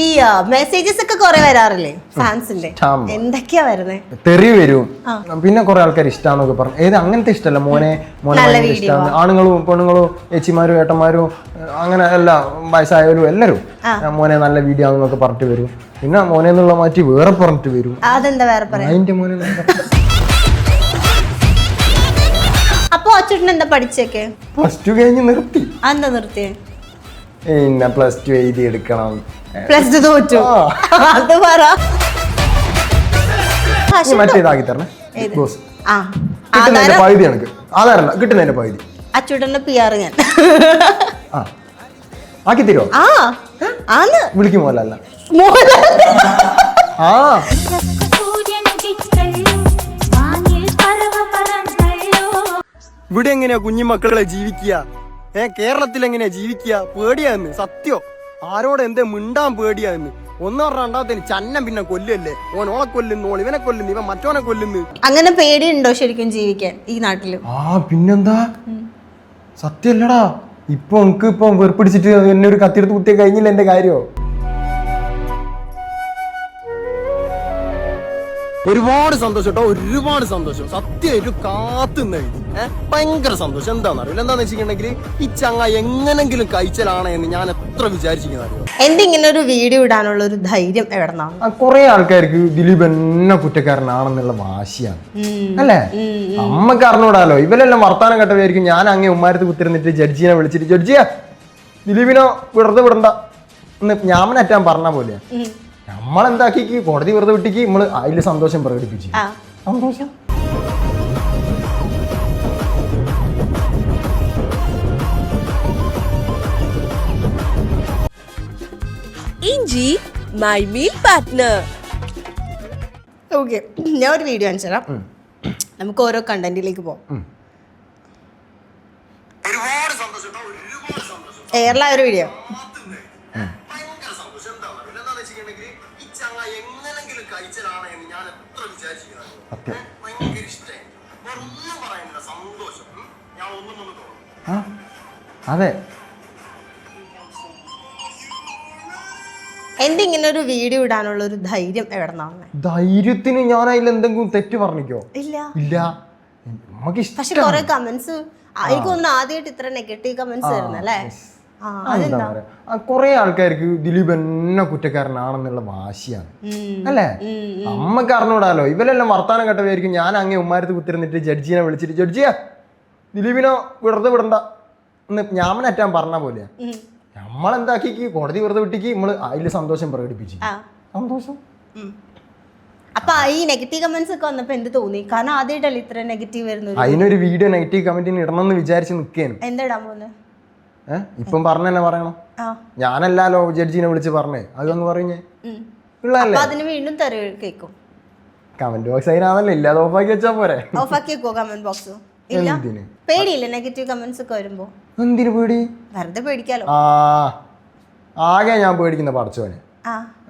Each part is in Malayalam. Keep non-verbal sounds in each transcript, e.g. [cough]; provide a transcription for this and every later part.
ഈ മെസ്സേജസ് ഒക്കെ കുറെ വരാറില്ലേ? ഫാൻസിന്റെ. എന്തൊക്കെയാ വരുന്നേ? തെറി വരും. പിന്നെ കുറെ ആൾക്കാർ ഇഷ്ടമാണെന്നൊക്കെ പറഞ്ഞു. ഏത് അങ്ങനത്തെ ഇഷ്ടമല്ല മോനെ മോനെ ഇഷ്ടമാണ് ആണുങ്ങളും പെണ്ണുങ്ങളും ഏച്ചിമാരും ഏട്ടന്മാരും അങ്ങനെ അല്ല വയസ്സായവരും എല്ലാരും മോനെ നല്ല വീഡിയോ ആണെന്നൊക്കെ പറഞ്ഞിട്ട് വരും. പിന്നെ മോനെ എന്നുള്ള മാറ്റി വേറെ പറഞ്ഞിട്ട് വരും. അതെന്താ വേറെ പറയാ? മോനെ അപ്പൊ അച്ചുട്ടൻ എന്താ പഠിച്ചേക്കെ? പ്ലസ് ടു കഴിഞ്ഞ് നിർത്തി. എന്താ നിർത്തിയേ? പിന്നെ പ്ലസ് ടു എഴുതി എടുക്കണം. പ്ലസ് ടു തോറ്റു. അത് പറ. മറ്റേതാക്കി തരണേ. ബോസ്. ആ. കിട്ടുന്നതിന്റെ പകുതി എനിക്ക്. ആധാരല്ല കിട്ടുന്നതിന്റെ പകുതി. അച്ചുട്ടന്റെ പി ആർ ഞാൻ. ആ. ആക്കി തരുമോ ആ. ആന്ന് വിളിക്കുമോ അല്ല മോഹൻലാൽ ആ. ഇവിടെ എങ്ങനെയാ കുഞ്ഞുമക്കളെ ജീവിക്കുക? ഏ കേരളത്തിൽ എങ്ങനെയാ ജീവിക്കുക പേടിയാന്ന് സത്യോ? ആരോട് എന്തേ മിണ്ടാൻ പേടിയാന്ന് ഒന്നോ രണ്ടാമത്തേന് ചന്നം പിന്നെ കൊല്ലല്ലേ ഓൻ ഓളെ കൊല്ലുന്നു ഓൾ ഇവനെ കൊല്ലുന്നു ഇവൻ മറ്റോനെ കൊല്ലുന്നു. അങ്ങനെ പേടിയുണ്ടോ ശരിക്കും ജീവിക്കാൻ ഈ നാട്ടിൽ? ആ പിന്നെന്താ? സത്യല്ലടാ ഇപ്പൊ എനിക്ക് ഇപ്പൊ വെറുപ്പിടിച്ചിട്ട് എന്നെ ഒരു കത്തിയെടുത്ത് കുത്തിയ കഴിഞ്ഞില്ല എന്റെ കാര്യോ? ഒരുപാട് സന്തോഷം കേട്ടോ ഒരുപാട് സന്തോഷം. സത്യം ഒരു സത്യമായിട്ടും കാത്തുന്ന ഭയങ്കര സന്തോഷം. എന്താണെന്ന് അറിയില്ല എന്താന്ന് വെച്ചിട്ടുണ്ടെങ്കിൽ ഈ ചങ്ങ എങ്ങനെങ്കിലും കഴിച്ചലാണ് എന്ന് ഞാൻ എത്ര വിചാരിച്ചിരിക്കുന്നത് എന്റെ ഇങ്ങനെ ഒരു വീഡിയോ ഇടാനുള്ള ഒരു ധൈര്യം എവിടെന്നാണ് കുറെ ആൾക്കാർക്ക് ദിലീപ് എന്നെ കുറ്റക്കാരനാണെന്നുള്ള വാശിയാണ്. അല്ലേ? അമ്മയ്ക്ക് അറിഞ്ഞൂടാലോ. ഇവരെല്ലാം വർത്താനം കേട്ടവരായിരിക്കും. ഞാൻ അങ്ങേ ഉമ്മാരത്ത് കുത്തിരുന്നിട്ട് ജഡ്ജിനെ വിളിച്ചിട്ട് ജഡ്ജിയാ ദിലീപിനോ വിടർന്ന് വിടണ്ട. എന്ന് ഞാമനറ്റാൻ പറഞ്ഞ പോലെ നമ്മളെന്താക്കി കോടതി വെറുതെ വിട്ടിക്ക് നമ്മൾ അതിൽ സന്തോഷം പ്രകടിപ്പിച്ചു. ആ. സന്തോഷം. ഇഞ്ചി മൈ മീൽ പാർട്ട്ണർ ഓക്കെ ഞാൻ ഒരു വീഡിയോ തരാം. നമുക്ക് ഓരോ കണ്ടന്റിലേക്ക് പോകാം എയർല ഒരു വീഡിയോ. ആ? അതെ. എന്തിങ്ങനെ ഒരു വീഡിയോ ഇടാനുള്ള ഒരു ധൈര്യം എവിടെന്നാണ് ധൈര്യത്തിന് ഞാൻ അതിൽ എന്തെങ്കിലും തെറ്റ് പറഞ്ഞിക്കോ? ഇല്ല. ഇല്ല. നമുക്ക് പക്ഷെ ഇഷ്ടം കുറെ കമന്റ്സ് എനിക്ക് തോന്നുന്നു ആദ്യമായിട്ട് ഇത്ര നെഗറ്റീവ് കമന്റ്സ് എന്താ അതെന്താ? പറയാ? കുറെ ആൾക്കാർക്ക് ദിലീപ് എന്നെ കുറ്റക്കാരനാണെന്നുള്ള വാശിയാണ്. അല്ലേ? അമ്മയ്ക്ക് അറിഞ്ഞൂടാലോ? ഇവരെല്ലാം വർത്താനം കേട്ടവരായിരിക്കും. ഞാൻ അങ്ങേ ഉമ്മാരത്ത് കുത്തിരുന്നിട്ട് ജഡ്ജിനെ വിളിച്ചിട്ട് ജഡ്ജിയാ ദിലീപിനോ വിടർന്ന് വിടണ്ട. എന്ന് അറ്റാൻ പറഞ്ഞ പോലെയാ. നമ്മളെന്താക്കി കോടതി വെറുതെ വിട്ടിക്ക്. നമ്മൾ അതിൽ സന്തോഷം പ്രകടിപ്പിച്ചു. സന്തോഷം. അപ്പൊ ഈ നെഗറ്റീവ് കമന്റ്സ് ഒക്കെ വന്നപ്പോ എന്ത് തോന്നി? കാരണം ആദ്യമായിട്ടല്ലേ ഇത്ര നെഗറ്റീവ് വരുന്നത്? അതിനൊരു വീഡിയോ നെഗറ്റീവ് കമന്റിന് ഇടണമെന്ന് വിചാരിച്ചു നിൽക്കേനും എന്താ ഇടാൻ പോകുന്നത് ഇപ്പം പറഞ്ഞ തന്നെ പറയണം ഞാനല്ലോ ജഡ്ജിനെ വിളിച്ച് പറഞ്ഞേ. അതൊന്ന് പറഞ്ഞേ. അതിന് വീണ്ടും കേൾക്കും. കമന്റ് ബോക്സ് അതിനാണല്ലോ ഇല്ലാതെ ഓഫാക്കി വെച്ചാ പോരെ. ഓഫാക്കി വെക്കോ കമന്റ് ബോക്സ്? ഇല്ല. പേടിയില്ല നെഗറ്റീവ് കമന്റ്സ് ഒക്കെ വരുമ്പോ? എന്തിനു പേടി? വെറുതെ പേടിക്കാലോ. ആ. ആകെ ഞാൻ പേടിക്കുന്ന പടച്ചോനെ.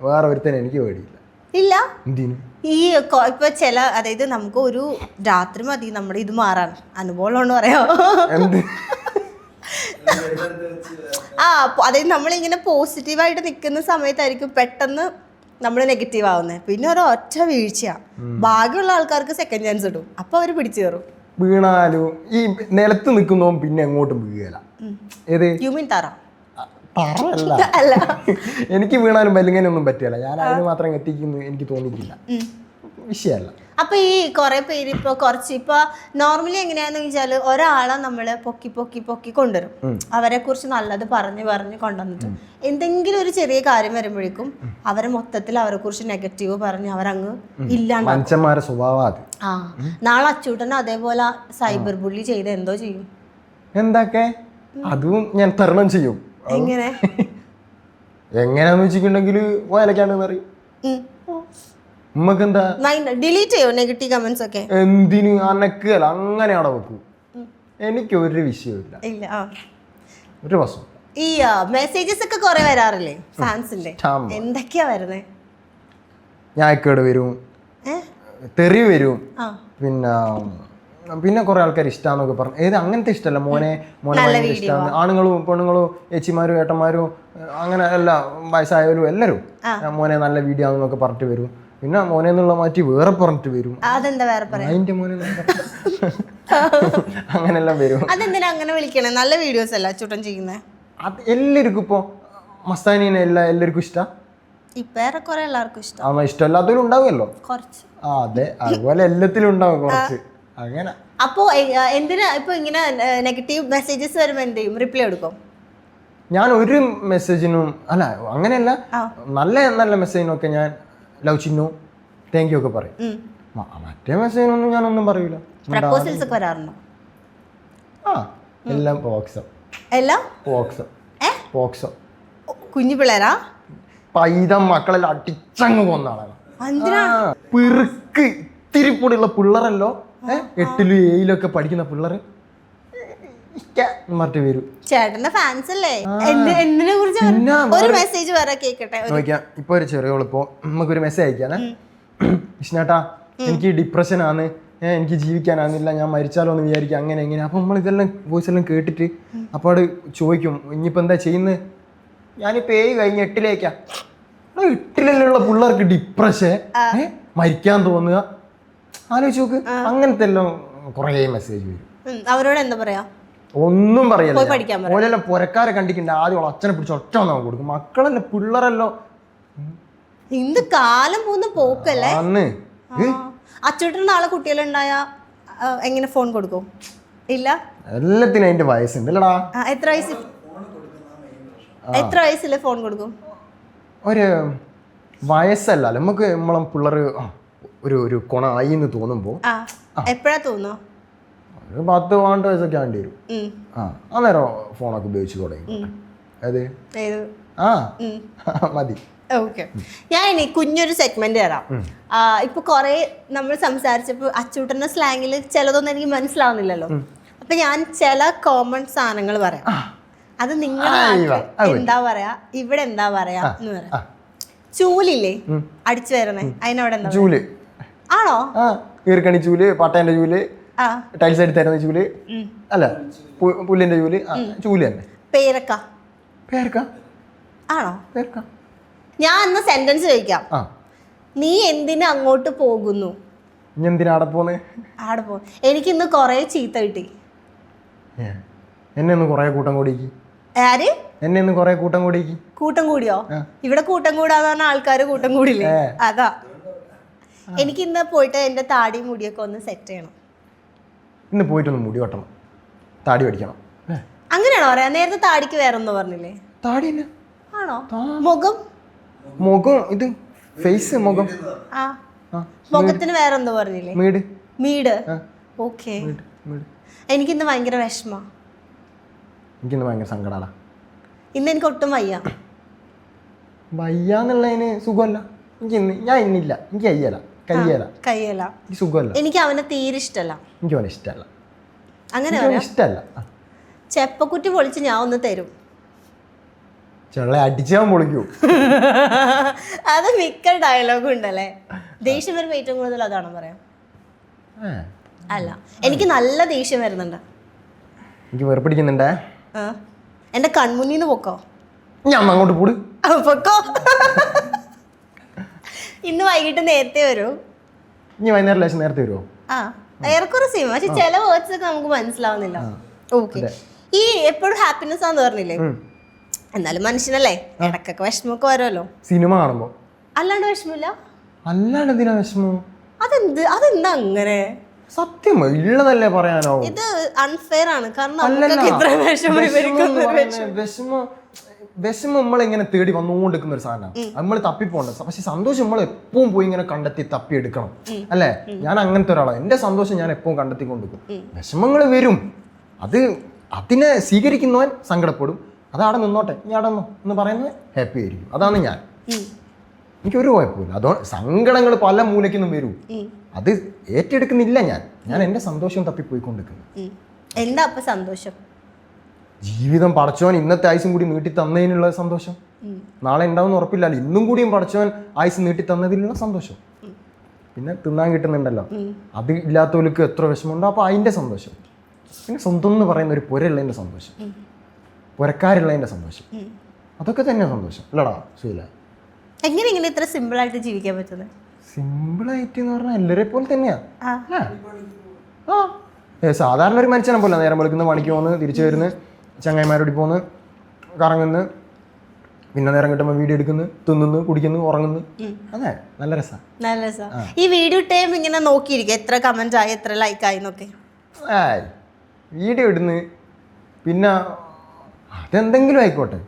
വേറെ ഒരുത്തനെ എനിക്ക് പേടിയില്ല. ഇല്ല. എന്തിനു? ഈ ഇപ്പൊ ചില അതായത് നമുക്ക് ഒരു രാത്രി മതി നമ്മുടെ ഇത് മാറാൻ. അനുഭവമുള്ളതെന്ന് പറയാം. എന്ത്? ആ അതായത് നമ്മളിങ്ങനെ പോസിറ്റീവായിട്ട് നിൽക്കുന്ന സമയത്തായിരിക്കും പെട്ടെന്ന് നമ്മൾ നെഗറ്റീവ് ആവുന്നത് പിന്നെ ഒരു ഒറ്റ വീഴ്ചയാണ് ഭാഗ്യമുള്ള ആൾക്കാർക്ക് സെക്കൻഡ് ചാൻസ് ഇടും. അപ്പൊ അവർ പിടിച്ചു കയറും. വീണാലും ഈ നിലത്ത് നിൽക്കുന്നവൻ പിന്നെ എങ്ങോട്ടും വീഴല. ഏത്? തറ? [laughs] എനിക്ക് വീണാലും ബലിങ്ങനൊന്നും പറ്റില്ല ഞാൻ അതിന് മാത്രം എത്തിക്കുന്നു എനിക്ക് തോന്നിയിട്ടില്ല. വിഷയമല്ല. അപ്പൊ ഈ കുറെ പേര് ഇപ്പൊ കുറച്ച് ഇപ്പൊ നോർമലി എങ്ങനെയാന്ന് വെച്ചാൽ ഒരാളെ നമ്മൾ പൊക്കി പൊക്കി പൊക്കി കൊണ്ടുവരും. അവരെ കുറിച്ച് നല്ലത് പറഞ്ഞു പറഞ്ഞ് കൊണ്ടുവന്നിട്ട്. എന്തെങ്കിലും ഒരു ചെറിയ കാര്യം വരുമ്പോഴേക്കും അവരെ മൊത്തത്തിൽ അവരെ കുറിച്ച് നെഗറ്റീവ് പറഞ്ഞ് അവരങ്ങ് ഇല്ലാണ്ട് മനുഷ്യന്മാരെ സ്വഭാവം ആ. നാളെ അച്ചൂട്ടനെ അതേപോലെ സൈബർ ബുള്ളി ചെയ്ത് എന്തോ ചെയ്യും. എന്തൊക്കെ? അതും ഞാൻ തരണം ചെയ്യും. എങ്ങനെ? എങ്ങനെയാന്ന് വെച്ചിട്ടുണ്ടെങ്കിൽ വയലക്കാണെന്ന് അറിയും ഉമ്മക്ക് ഡിലീറ്റ് ചെയ്യോ നെഗറ്റീവ് കമന്റ്സ് ഒക്കെ? എന്തിനു? അനക്കല്ല അങ്ങനെ അവിടെ വെക്കൂ. എനിക്ക് ഒരു വിഷയമില്ല ഇല്ല ഒരു പ്രശ്നം ഈ മെസ്സേജസ് ഒക്കെ കുറെ വരാറില്ലേ ഫാൻസിന്റെ. എന്തൊക്കെയാ വരുന്നേ? ഞായക്കേട് വരും. ഏ? തെറി വരും. പിന്നെ പിന്നെ കുറെ ആൾക്കാർ ഇഷ്ടമാന്നൊക്കെ പറഞ്ഞു. ഏത് അങ്ങനത്തെ ഇഷ്ടമല്ല മോനെ മോനെ ഭയങ്കര ഇഷ്ടമാണ് ആണുങ്ങളും പെണ്ണുങ്ങളും ഏച്ചിമാരും ഏട്ടന്മാരും അങ്ങനെ അല്ല വയസ്സായാലും എല്ലാവരും ഞാൻ മോനെ നല്ല വീഡിയോ ആണെന്നൊക്കെ പറഞ്ഞിട്ട് വരും. പിന്നെ മോനെ എന്നുള്ള മാറ്റി വേറെ പറഞ്ഞിട്ട് വരും. അതെന്താ വേറെ പറയാ? അതിന്റെ മോനെ അങ്ങനെല്ലാം വരും. അതെന്തിനാ അങ്ങനെ വിളിക്കണേ? നല്ല വീഡിയോസ് അല്ല അച്ചൂട്ടൻ ചെയ്യുന്നേ? അത് എല്ലാവർക്കും ഇപ്പോൾ മസ്താനീനെ എല്ലാ എല്ലാവർക്കും ഇഷ്ടം? ഇപ്പൊ ഏറെക്കുറെ എല്ലാവർക്കും ഇഷ്ടം. ആ ഇഷ്ടമല്ലാത്തവരും ഉണ്ടാവുമല്ലോ? കുറച്ച്. ആ അതെ. അതുപോലെ എല്ലാത്തിലും ഉണ്ടാവും കുറച്ച്. അങ്ങനെ. അപ്പോ എന്തിനാ ഇപ്പൊ ഇങ്ങനെ നെഗറ്റീവ് മെസ്സേജസ് വരുമ്പോ എന്ത് ചെയ്യും? റിപ്ലൈ എടുക്കും? ഞാൻ ഒരു മെസ്സേജിനും അല്ല അങ്ങനെയല്ല. നല്ല നല്ല മെസ്സേജിനൊക്കെ ഞാൻ ലവ് ചിന്നു താങ്ക് യു ഒക്കെ പറയും. മറ്റേ മെസ്സേജിനൊന്നും ഞാനൊന്നും പറയൂല. പ്രപ്പോസൽസ് ഒക്കെ വരാറുണ്ടോ? ആ എല്ലാം പോക്സോ. എല്ലാം? പോക്സോ. ഏ? പോക്സോ. കുഞ്ഞു പിള്ളേരാ? പൈതം മക്കളെല്ലാം അടിച്ചങ്ങ് പോന്ന ആളാണ്. പിറുക്ക് ഇത്തിരി പൊടിയുള്ള പിള്ളറല്ലോ എട്ടിലും ഏഴിലും ഒക്കെ പഠിക്കുന്ന പിള്ളറ് മറ്റു ചേട്ടന്റെ ഫാൻസ് അല്ലേ? എന്തിനെ കുറിച്ച് ഒരു മെസ്സേജ് വേറെ കേക്കട്ടെ. ഇപ്പൊ ഒരു നമുക്കൊരു മെസ്സേജ് അയക്കാനേ. വിഷ്ണേട്ടാ എനിക്ക് ഡിപ്രഷൻ ആണ്. എനിക്ക് ജീവിക്കാനാകുന്നില്ല. ഞാൻ മരിച്ചാലോ എന്ന് വിചാരിക്കുക അങ്ങനെ എങ്ങനെ അപ്പൊ നമ്മൾ ഇതെല്ലാം വോയിസ് എല്ലാം കേട്ടിട്ട് അപ്പോൾ അവിടെ ചോദിക്കും ഇനിയിപ്പോ എന്താ ചെയ്യുന്നത് ഞാനിപ്പോ ഏഴ് കഴിഞ്ഞ് എട്ടിലേക്കാ. എടാ, എട്ടിലുള്ള പിള്ളേർക്ക് ഡിപ്രഷൻ മരിക്കാൻ തോന്നുക? ആലോചിച്ച് നോക്ക്. അങ്ങനത്തെ എല്ലാം കുറേ മെസ്സേജ് വരും. അവരോട് എന്താ പറയാ? ഒന്നും പറയല്ല ഓനെല്ലാം പുരക്കാരെ കണ്ടിട്ടുണ്ട്. ആദ്യം അച്ഛനെ പിടിച്ച് ഒറ്റ ഒന്നാ കൊടുക്കും. മക്കളല്ലേ പിള്ളേരല്ലോ. ഇന്ന് കാലം പോകുന്ന പോക്കല്ലേ? അന്ന് അച്ചൂട്ടൻ ആളെ കുട്ടികളുണ്ടായ എങ്ങനെ ഫോൺ കൊടുക്കും? ഇല്ല? എല്ലാത്തിനും അതിന്റെ വയസ്സുണ്ട് അല്ലടാ. എത്ര വയസ്സ്? എത്ര വയസ്സില്ലേ ഫോൺ കൊടുക്കും? ഒരു വയസ്സല്ല. നമുക്ക് നമ്മളെ പിള്ളേർ ഒരു ഒരു കൊണായി എന്ന് തോന്നുമ്പോൾ എപ്പോഴാ തോന്നുന്നു ഒരു പത്ത് പന്ത്രണ്ട് വയസ്സൊക്കെ ആണ്ടി വരും. ആ അന്നേരം ഫോണൊക്കെ ഉപയോഗിച്ച് തുടങ്ങി. അതെ ആ [laughs] മതി. ഞാൻ ഇനി കുഞ്ഞൊരു സെഗ്മെന്റ് തരാം. ഇപ്പൊ കൊറേ നമ്മൾ സംസാരിച്ചപ്പോ അച്ചൂട്ടന്റെ സ്ലാങ്ങിൽ ചിലതൊന്നും എനിക്ക് മനസ്സിലാവുന്നില്ലല്ലോ. അപ്പൊ ഞാൻ ചില കോമൺ സാധനങ്ങൾ പറയാം. അത് നിങ്ങളുടെ പറ്റും. എന്താ പറയാ? ഇവിടെ എന്താ പറയാ? എന്ന് പറയാം. ചൂലില്ലേ? അടിച്ചു വരുന്നേ. അതിനവിടെ എന്താ ചൂൽ. ആണോ? ഈർക്കണി ചൂൽ പട്ടേന്റെ ചൂൽ ടൈൽസ് അടി തരുന്ന ചൂൽ അല്ല പുല്ലിന്റെ ചൂൽ ചൂൽ തന്നെ. പേരക്ക. പേരക്ക? ആണോ? പേരക്ക. ഞാൻ അന്ന് സെന്റൻസ് ചോദിക്കാം. നീ എന്തിനു അങ്ങോട്ട് പോകുന്നു? ഇനി എന്തിനാ അവിടെ പോന്ന്? ആടെ പോ. എനിക്കിന്ന് കൊറേ ചീത്ത കിട്ടി. എന്നെ ഒന്ന് കൊറേ കൂട്ടം കൂടിക്ക്. ആര്? എന്നെ ഒന്ന് കൊറേ കൂട്ടം കൂടിക്ക്. കൂട്ടം കൂടിയോ? ഇവിടെ കൂട്ടം കൂടാന്ന് പറഞ്ഞ ആൾക്കാര് കൂട്ടം കൂടില്ലേ? അതാ. എനിക്ക് ഇന്ന് പോയിട്ട് എന്റെ താടി മുടിയൊക്കെ ഒന്ന് സെറ്റ് ചെയ്യണം. ഇന്ന് പോയിട്ടൊന്ന് മുടി വെട്ടണം. താടി പഠിക്കണം. അങ്ങനെയാണോ പറയാ? നേരത്തെ താടിക്ക് വേറെ ഒന്നും പറഞ്ഞില്ലേ? താടി തന്നെ. ആണോ? മുഖം? മുഖം ഇത് ഫേസ് മുഖം. ആ. മുഖത്തിന് വേറെ ഒന്നും പറഞ്ഞില്ലേ? മീട്. മീട്. ഓക്കെ. മീട് ഇന്ന് എനിക്കിന്ന് ഭയങ്കര വിഷമ. എനിക്കിന്ന് ഭയങ്കര സങ്കടാടാ. ഇന്ന് എനിക്ക് ഒട്ടും വയ്യ. വയ്യാന്നുള്ളതിന് സുഖമല്ല. എനിക്ക് ഇന്ന് ഞാൻ ഇന്നില്ല. എനിക്ക് അയ്യല കയ്യല. കയ്യേല. എനിക്ക് സുഖമല്ല. എനിക്ക് അവനെ തീരെ ഇഷ്ടമല്ല. എനിക്ക് അവനെ ഇഷ്ടമല്ല. അങ്ങനെ ഇഷ്ടമല്ല. ചെപ്പക്കുറ്റി പൊളിച്ച് ഞാൻ ഒന്ന് തരും. ചെള്ള അടിച്ചാൻ പൊളിക്കൂ. [laughs] അത് മിക്ക ഡയലോഗും ഉണ്ടല്ലേ? ദേഷ്യം വരുമ്പോൾ ഏറ്റവും കൂടുതൽ അതാണോ പറയാം? അല്ല. എനിക്ക് നല്ല ദേഷ്യം വരുന്നുണ്ട്. എനിക്ക് വെറുപ്പിടിക്കുന്നുണ്ടേ. എന്റെ കൺമുന്നിന്ന് പൊക്കോ? ഞാൻ അങ്ങോട്ട് പോട്. പൊക്കോ. [laughs] ഇന്ന് വൈകിട്ട് നേരത്തെ വരൂ. ഇനി വൈകുന്നേരം ലേശം നേരത്തെ വരുമോ ആ ഏറെക്കുറെ സെയിം പക്ഷെ ചില വേർഡ്സ് ഒക്കെ നമുക്ക് മനസ്സിലാവുന്നില്ല. ഓക്കെ ഈ എപ്പോഴും ഹാപ്പിനെസ് ആന്ന് പറഞ്ഞില്ലേ? എന്നാലും മനുഷ്യനല്ലേ? ഇടക്കൊക്കെ വിഷമമൊക്കെ വരുമല്ലോ. സിനിമ കാണുമ്പോ? അല്ലാണ്ട് വിഷമില്ല അല്ലാണ്ട് എന്തിനാ വിഷമം? അതെന്ത്? അതെന്താ അങ്ങനെ? സത്യം ഉള്ളതല്ലേ പറയാനോ? ഇത് അൺഫെയർ ആണ്. കാരണം വിഷമം വിഷമം നമ്മളിങ്ങനെ തേടി വന്നുകൊണ്ടിരിക്കുന്ന ഒരു സാധനമാണ്. നമ്മൾ തപ്പിപ്പോണ്ട് പക്ഷെ സന്തോഷം നമ്മൾ എപ്പോഴും പോയി ഇങ്ങനെ കണ്ടെത്തി തപ്പി എടുക്കണം അല്ലേ? ഞാൻ അങ്ങനത്തെ ഒരാളാണ് എന്റെ സന്തോഷം ഞാൻ എപ്പോഴും കണ്ടെത്തിക്കൊണ്ടിരിക്കും. വിഷമങ്ങൾ വരും. അത് അതിനെ സ്വീകരിക്കുന്നവൻ സങ്കടപ്പെടും. അതവിടെ നിന്നോട്ടെ. ഞാൻ അവിടെ എന്ന് പറയുന്നത് ഹാപ്പി ആയിരിക്കും. അതാണ് ഞാൻ. എനിക്കൊരു കുഴപ്പമില്ല അതോ സങ്കടങ്ങൾ പല മൂലയ്ക്കൊന്നും വരും. അത് ഏറ്റെടുക്കുന്നില്ല ഞാൻ. ഞാൻ എന്റെ സന്തോഷം തപ്പിപ്പോയിക്കൊണ്ടിരിക്കുന്നു. എന്താ അപ്പൊ സന്തോഷം? ജീവിതം പടച്ചവൻ ഇന്നത്തെ ആയുസും കൂടി നീട്ടി തന്നതിനുള്ള സന്തോഷം. നാളെ ഉണ്ടാവുന്ന ഉറപ്പില്ലല്ലോ ഇന്നും കൂടിയും പടച്ചവൻ ആയുസ് നീട്ടി തന്നതിലുള്ള സന്തോഷം. പിന്നെ തിന്നാൻ കിട്ടുന്നുണ്ടല്ലോ. അത് ഇല്ലാത്തവർക്ക് എത്ര വിഷമമുണ്ടോ അപ്പോൾ അതിന്റെ സന്തോഷം. പിന്നെ സ്വന്തം എന്ന് പറയുന്ന ഒരു പുരയുള്ളതിന്റെ സന്തോഷം. പുരക്കാരുള്ളതിന്റെ സന്തോഷം. അതൊക്കെ തന്നെ സന്തോഷം. അല്ലടാ ശീല എങ്ങനെ ഇങ്ങനെ ഇത്ര സിമ്പിൾ ആയിട്ട് ജീവിക്കാൻ പറ്റുന്നത് സിമ്പിളായിട്ട് എന്ന് പറഞ്ഞാൽ എല്ലാവരെ പോലെ തന്നെയാ. ആ. സാധാരണ ഒരു മനുഷ്യനെ പോലെ നേരം വെളുക്കുന്ന പണിക്ക് പോകുന്നു തിരിച്ചു വരുന്നു. ചങ്ങായിമാരോടി പോന്ന് കറങ്ങുന്നു പിന്നെ നേരം കിട്ടുമ്പോൾ വീഡിയോ എടുക്കുന്നു തിന്നുന്നു കുടിക്കുന്നു ഉറങ്ങുന്നു. അതെ നല്ല രസമാണ് നല്ല രസം. ഈ വീഡിയോ ടൈം ഇങ്ങനെ നോക്കിയിരിക്കും എത്ര കമന്റ് ആയി എത്ര ലൈക്ക് ആയി എന്നൊക്കെ. വീഡിയോ ഇടുന്ന് പിന്നെ അതെന്തെങ്കിലും ആയിക്കോട്ടെ.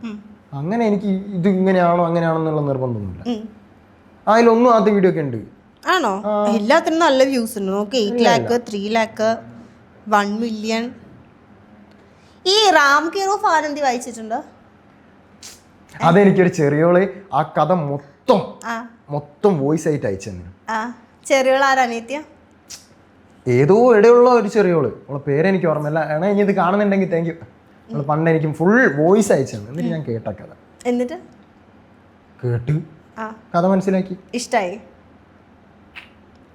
അങ്ങനെ എനിക്ക് ഇത് ഇങ്ങനെയാണോ അങ്ങനെയാണോ എന്നുള്ള നിർബന്ധമൊന്നുമില്ല. അതിലൊന്നും ആദ്യ വീഡിയോ ഒക്കെ ഉണ്ട്. ആണോ? എല്ലാത്തിനും നല്ല വ്യൂസ് ഉണ്ട്. നോക്ക് eight lakh three lakh one million ഈ റാം കെയർ ഓഫ് ആനന്ദി വായിച്ചിട്ടുണ്ടോ? അതെനിക്കൊരു ചെറിയോൾ ആ കഥ മൊത്തം മൊത്തം വോയിസ് ആയിട്ട് അയച്ചു തന്നെ. ചെറിയോൾ ആരനിത്യ ഏതോ ഇടയുള്ള ഒരു ചെറിയോൾ. അവളെ പേരെനിക്ക് ഓർമ്മയില്ല. ഏണ ഇനി ഇത് കാണുന്നുണ്ടെങ്കിൽ താങ്ക് യു പണ്ട് എനിക്ക് ഫുൾ വോയിസ് അയച്ചു തന്നെ. എന്നിട്ട് ഞാൻ കേട്ട കഥ. എന്നിട്ട്? കേട്ട്. കഥ മനസ്സിലാക്കി. ഇഷ്ടായി.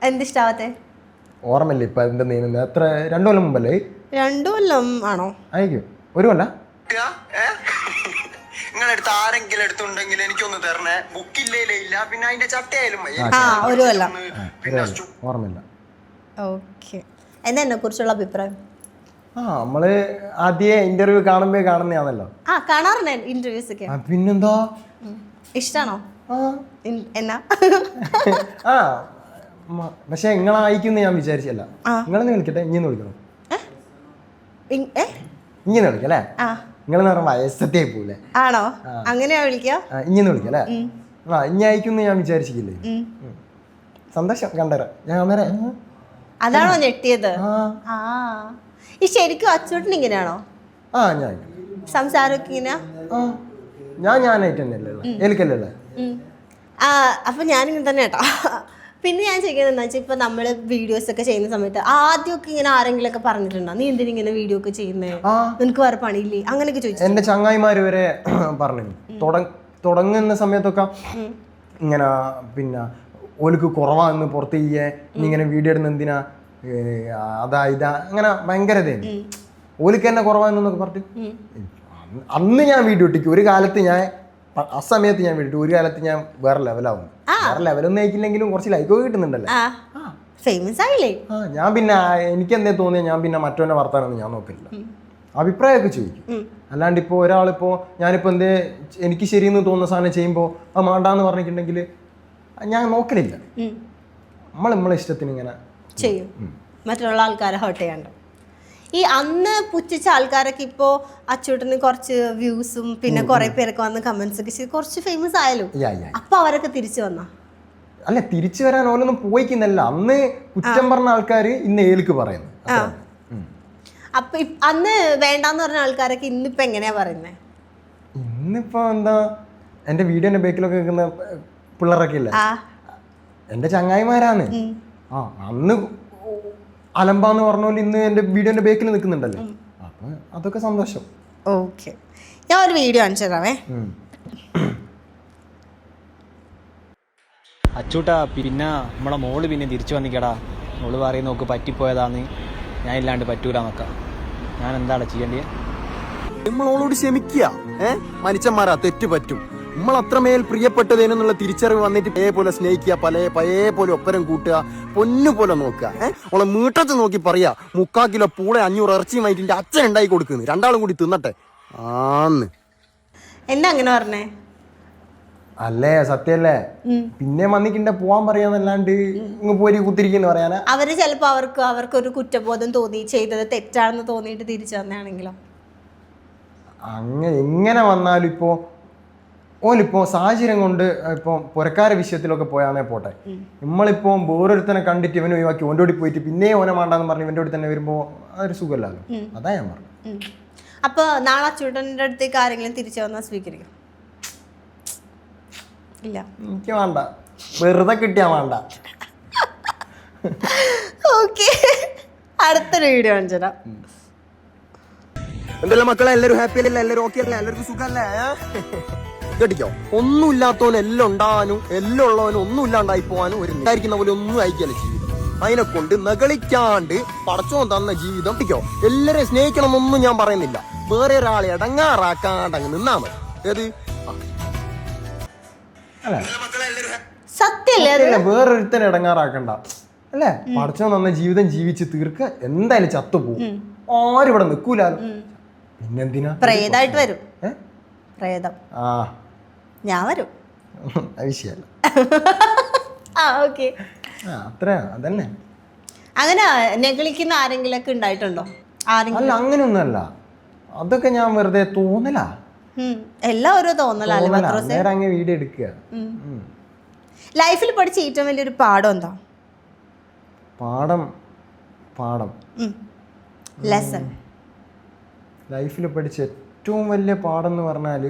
എന്തിഷ്ടാവത്തെ? ഓർമ്മയില്ല ഇപ്പൊ അതിന്റെ നീങ്ങുന്നത് എത്ര രണ്ടു കൊല്ലം മുമ്പല്ലേ? രണ്ടു കൊല്ലം ആണോ? ആയിരിക്കും. ഒരു കൊല്ല? നിങ്ങളെടുത്ത് ആരെങ്കിലും എടുത്തുണ്ടെങ്കിൽ എനിക്കൊന്ന് തരണേ. ബുക്കില്ലേ ഇല്ല. പിന്നെ അതിന്റെ ചട്ടയായാലും മതി. ആ ഒരു കൊല്ലം. പിന്നെ ഓർമ്മയില്ല. ഓക്കെ. എന്താ എന്നെ കുറിച്ചുള്ള അഭിപ്രായം? ആ ആദ്യമേ ഇന്റർവ്യൂ കാണുമ്പോ കാണുന്നതാണല്ലോ ആ കാണാറുണ്ട് ഇന്റർവ്യൂസ് ഒക്കെ? ആ, പിന്നെന്താ. ഇഷ്ടാണോ? ആ. ഇൻ- എന്നാ? ആ പക്ഷെ നിങ്ങളെ അയക്കുന്ന ഞാൻ വിചാരിച്ചല്ല. നിങ്ങളെന്ന് വിളിക്കട്ടെ ഇങ്ങനെ വിളിക്കണം. ഇങ്ങനെ വിളിക്കാം അല്ലേ? നിങ്ങളെന്ന് പറഞ്ഞ വയസ്സത്തെ പോലെ. ആണോ? അങ്ങനെയാ വിളിക്കുക ഇങ്ങനെ വിളിക്കാം അല്ലേ? ആ ഇനി അയക്കുന്നു ഞാൻ വിചാരിച്ചില്ലേ സന്തോഷം കണ്ടേരാ. ഞാൻ അതാണോ ഞെട്ടിയത്? ഈ ശരിക്കും അച്ചൂട്ടൻ ഇങ്ങനെയാണോ? ആ ഞാൻ. സംസാരമൊക്കെ ഇങ്ങനെ ഞാൻ ഞാനായിട്ട് തന്നെയല്ലേ എനിക്കല്ലേ അപ്പൊ ഞാനിങ്ങനെ തന്നെ കേട്ടോ പിന്നെ ഞാൻ ചെയ്യുന്നത് എന്താ വെച്ചാൽ ഇപ്പൊ നമ്മൾ വീഡിയോസ് ഒക്കെ ചെയ്യുന്ന സമയത്ത് ആദ്യമൊക്കെ ഇങ്ങനെ ആരെങ്കിലും ഒക്കെ പറഞ്ഞിട്ടുണ്ടോ? നീ എന്തിനാ ഇങ്ങനെ വീഡിയോ ഒക്കെ ചെയ്യുന്നേ? ആ. നിനക്ക് വേറെ പണിയില്ലേ? അങ്ങനെയൊക്കെ ചോദിച്ചു എന്റെ ചങ്ങായിമാര് വരെ പറഞ്ഞു തുടങ്ങുന്ന സമയത്തൊക്കെ ഇങ്ങനെ പിന്നെ ഓലിക്ക് കുറവാന്ന് പുറത്ത് ചെയ്യേ നീ ഇങ്ങനെ വീഡിയോ ഇടുന്ന എന്തിനാ? അതാ ഇതാ അങ്ങനെ ഭയങ്കര ഓലിക്ക് തന്നെ കുറവാന്നൊക്കെ പറഞ്ഞു അന്ന് ഞാൻ വീഡിയോ ഇട്ടിക്കും. ഒരു കാലത്ത് ഞാൻ ആ സമയത്ത് ഞാൻ വിട്ടു ഒരു കാലത്ത് ഞാൻ വേറെ ലെവലാവും വേറെ ലെവലൊന്നും അയക്കില്ലെങ്കിലും കുറച്ച് ലൈക്ക് കിട്ടുന്നുണ്ടല്ലോ. ഫേമസ് ആയില്ലേ? ആ ഞാൻ പിന്നെ എനിക്ക് എന്തേ തോന്നിയ ഞാൻ പിന്നെ മറ്റവനെ വർത്താനൊന്നും ഞാൻ നോക്കില്ല അഭിപ്രായമൊക്കെ ചോദിക്കും. അല്ലാണ്ട് ഇപ്പോൾ ഒരാളിപ്പോൾ ഞാനിപ്പോൾ എന്തേ എനിക്ക് ശരിയെന്ന് തോന്നുന്ന സാധനം ചെയ്യുമ്പോൾ അത് മാണ്ടാന്ന് പറഞ്ഞിട്ടുണ്ടെങ്കിൽ ഞാൻ നോക്കലില്ല. നമ്മൾ നമ്മളെ ഇഷ്ടത്തിന് ഇങ്ങനെ ചെയ്യും. മറ്റുള്ള ആൾക്കാരെ ഹേർട്ട് ചെയ്യാണ്ട്. ഈ അന്ന് പുച്ഛിച്ച ആൾക്കാരൊക്കെ ഇപ്പോൾ അച്ചൂട്ടന് കുറച്ച് വ്യൂസും പിന്നെ കുറെ പേരൊക്കെ വന്ന് കമന്റ്സ് ഒക്കെ ചെയ്ത് കുറച്ച് ഫേമസ് ആയാലും അപ്പൊ അവരൊക്കെ തിരിച്ചു വന്ന? അല്ല തിരിച്ചു വരാൻ ഓരോന്നും പോയിക്കുന്നല്ല. അന്ന് കുറ്റം പറഞ്ഞ ആൾക്കാർ ഇന്ന് ഏലിക്ക് പറയുന്നു. അപ്പൊ അന്ന് വേണ്ടാന്ന് പറഞ്ഞ ആൾക്കാരൊക്കെ ഇന്നിപ്പോ എങ്ങനെയാ പറയുന്നത് ഇന്നിപ്പോ എന്താ എന്റെ വീഡിയോന്റെ ബേക്കിലൊക്കെ നിൽക്കുന്ന പിള്ളേരൊക്കെ ഇല്ല? എന്റെ ചങ്ങായിമാരാണ്. ആ അന്ന് അലമ്പാന്ന് പറഞ്ഞ പോലെ ഇന്ന് എന്റെ വീഡിയോന്റെ ബേക്കിൽ നിൽക്കുന്നുണ്ടല്ലോ? അപ്പൊ അതൊക്കെ സന്തോഷം. ഓക്കെ ഞാൻ ഒരു വീഡിയോ കാണിച്ചു തരാമേ അച്ചൂട്ടാ പിന്നെ നമ്മളെ മോൾ പിന്നെ തിരിച്ചു വന്നിക്കടാ. മോൾ പറയും നോക്ക് പറ്റിപ്പോയതാന്ന്. ഞാൻ ഇല്ലാണ്ട് പറ്റൂല നോക്ക ഞാൻ എന്താണ് ചെയ്യേണ്ടത് നമ്മളോട് ക്ഷമിക്കുക ഏ? മനുഷ്യന്മാരാ തെറ്റ് പറ്റും. നമ്മൾ അത്രമേൽ പ്രിയപ്പെട്ടതേനെന്നുള്ള തിരിച്ചറിവ് വന്നിട്ട് പേ പോലെ സ്നേഹിക്കുക പല പയേ പോലെ ഒപ്പരം കൂട്ടുക പൊന്നു പോലെ നോക്കുക. ഏഹ് നമ്മളെ മീട്ടത്ത് നോക്കി പറയാ മുക്കാ കിലോ പൂള അഞ്ഞൂറ് ഇറച്ചിയും വാങ്ങിട്ട് അച്ഛൻ ഉണ്ടായി കൊടുക്കുന്നു. രണ്ടാളും കൂടി തിന്നട്ടെ. ആന്ന്. എന്താ അങ്ങനെ പറഞ്ഞേ? അല്ലേ സത്യല്ലേ? പിന്നെ വന്നിക്കിണ്ട പോവാൻ പറയാന്നല്ലാണ്ട് ഇങ്ങ് പോരി കുത്തിരിക്കുന്നു പറയാനാ? അവർ ചിലപ്പോ അവർക്ക് അവർക്കൊരു കുറ്റബോധം തോന്നി ചെയ്തത് തെറ്റാണെന്ന് തോന്നിയിട്ട് തിരിച്ചു വന്നാണെങ്കിലോ? അങ്ങനെ എങ്ങനെ വന്നാലും ഇപ്പോ ഓലിപ്പോ സാഹചര്യം കൊണ്ട് ഇപ്പൊ പുരക്കാര വിഷയത്തിലൊക്കെ പോയാന്നേ പോട്ടെ. നമ്മളിപ്പോ വേറൊരുത്തനെ കണ്ടിട്ട് ഇവനെ ഒഴിവാക്കി ഓന്റെ ഓടി പോയിട്ട് പിന്നെ ഓനെ മാണ്ടാന്ന് പറഞ്ഞ് ഇവന്റെ ഓടി തന്നെ വരുമ്പോ അതൊരു സുഖമല്ലല്ലോ. അതാ ഞാൻ പറഞ്ഞു. അപ്പൊ നാളെ ചുടന്റെ അടുത്തേക്ക് ആരെങ്കിലും തിരിച്ചു വന്നാൽ സ്വീകരിക്കും? ഇല്ല. എനിക്ക് വേണ്ട. വെറുതെ കിട്ടിയാ വേണ്ട. ഓക്കെ. അടുത്തൊരു വീഡിയോ അഞ്ചന എന്തല്ല എന്തെല്ലാം മക്കളെ എല്ലാവരും ഹാപ്പി അല്ലേ? എല്ലാവരും ഓക്കെ അല്ലേ? എല്ലാവർക്കും സുഖമല്ലേ? കേട്ടിക്കോ. ഒന്നുമില്ലാത്തവന് എല്ലാം ഉണ്ടാവാനും എല്ലാം ഉള്ളവനും ഒന്നും ഇല്ലാണ്ടായി പോകാനും ഒരു ഉണ്ടായിരിക്കുന്ന പോലെ ഒന്നും അയക്കല്ല ജീവിതം. അതിനെ കൊണ്ട് നകളിക്കാണ്ട് പടച്ചോൻ തന്ന ജീവിതം കേട്ടിക്കോ. എല്ലാരെയും സ്നേഹിക്കണമെന്നൊന്നും ഞാൻ പറയുന്നില്ല. വേറെ ഒരാളെ ഇടങ്ങാറാക്കാണ്ട് അങ്ങ് നിന്നാ മതി. ഏത്? വേറൊരുത്തനെ ഇടങ്ങാറാക്കണ്ട അല്ലേ? പഠിച്ചോ നന്ന ജീവിതം ജീവിച്ച് തീർക്ക എന്തായാലും ചത്തുപോകും. ആരും ഇവിടെ നിൽക്കൂലോ പിന്നെന്തിനാ? പ്രേതായിട്ട് വരും? പ്രേതം. ആ. ഞാൻ വരും. വിഷയമല്ല. ആ ഓക്കെ. അത്ര അതന്നെ. അങ്ങനെ നെഗളിക്കുന്ന ആരെങ്കിലൊക്കെ ഉണ്ടായിട്ടുണ്ടോ? അല്ല അങ്ങനെയൊന്നുമല്ല. അതൊക്കെ ഞാൻ വെറുതെ തോന്നലാ. എല്ലാം ഓരോ തോന്നലല്ലേ തോന്നലാ. പത്രോസേ നേരെ വീഡിയോ എടുക്കുക. ലൈഫിൽ പഠിച്ച ഏറ്റവും വലിയൊരു പാഠം എന്താ? പാഠം പാഠം. ലെസൺ ലൈഫിൽ പഠിച്ച ഏറ്റവും വലിയ പാഠം എന്ന് പറഞ്ഞാൽ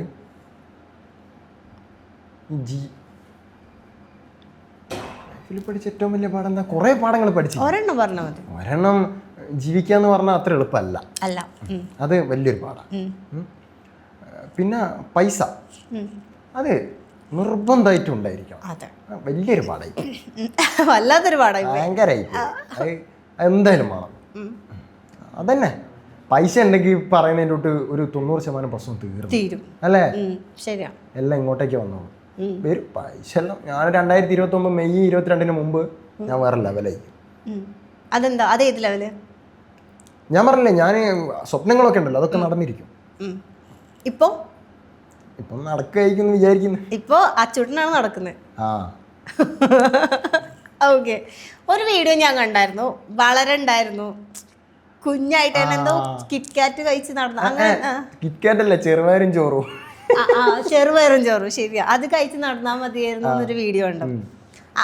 ജി ലൈഫിൽ പഠിച്ച ഏറ്റവും വലിയ പാഠം എന്താ കുറേ പാഠങ്ങൾ പഠിച്ചു ഒരെണ്ണം പറഞ്ഞാൽ മതി. ഒരെണ്ണം ജീവിക്കുക എന്ന് പറഞ്ഞാൽ അത്ര എളുപ്പമല്ല. അല്ല. അത് വലിയൊരു പാഠം പിന്നെ പൈസ. അത് നിർബന്ധമായിട്ടും ഉണ്ടായിരിക്കണം വലിയൊരു [laughs] പാടായി വല്ലാത്തൊരു പാഠം ഭയങ്കരമായി എന്തായാലും വേണം. അതന്നെ. പൈസ ഉണ്ടെങ്കിൽ പറയുന്നതിന്റെ ഒരു തൊണ്ണൂറ് ശതമാനം പ്രശ്നം തീർന്നു. തീരും. അല്ലേ. ശരിയാ. എല്ലാം ഇങ്ങോട്ടേക്ക് വന്നോളൂ. വരും. പൈസ ഞാൻ രണ്ടായിരത്തി ഇരുപത്തി ഒമ്പത് മെയ് ഇരുപത്തിരണ്ടിന് മുമ്പ് ഞാൻ വേറെ ലെവലായി അതെന്താ? അതേ ലെവൽ ഞാൻ പറഞ്ഞില്ലേ ഞാൻ സ്വപ്നങ്ങളൊക്കെ ഉണ്ടല്ലോ അതൊക്കെ നടന്നിരിക്കും. ഇപ്പോ? ഇപ്പൊ എന്ന് വിചാരിക്കുന്നു. ഇപ്പോ അച്ചുട്ടനാണ് നടക്കുന്നത് ആ. ഓക്കെ ഒരു വീഡിയോ ഞാൻ കണ്ടായിരുന്നു. വളരെ ഉണ്ടായിരുന്നു കുഞ്ഞായിട്ട് തന്നെ എന്തോ കിറ്റ് കാറ്റ് കഴിച്ച് നടന്നു. അങ്ങനെ. കിറ്റ്കാറ്റ് അല്ല ചെറുപയറും ചോറും. ചെറുപയറും ചോറും. ശരിയാ. അത് കഴിച്ച് നടന്നാൽ മതിയായിരുന്നു എന്നൊരു വീഡിയോ ഉണ്ട്?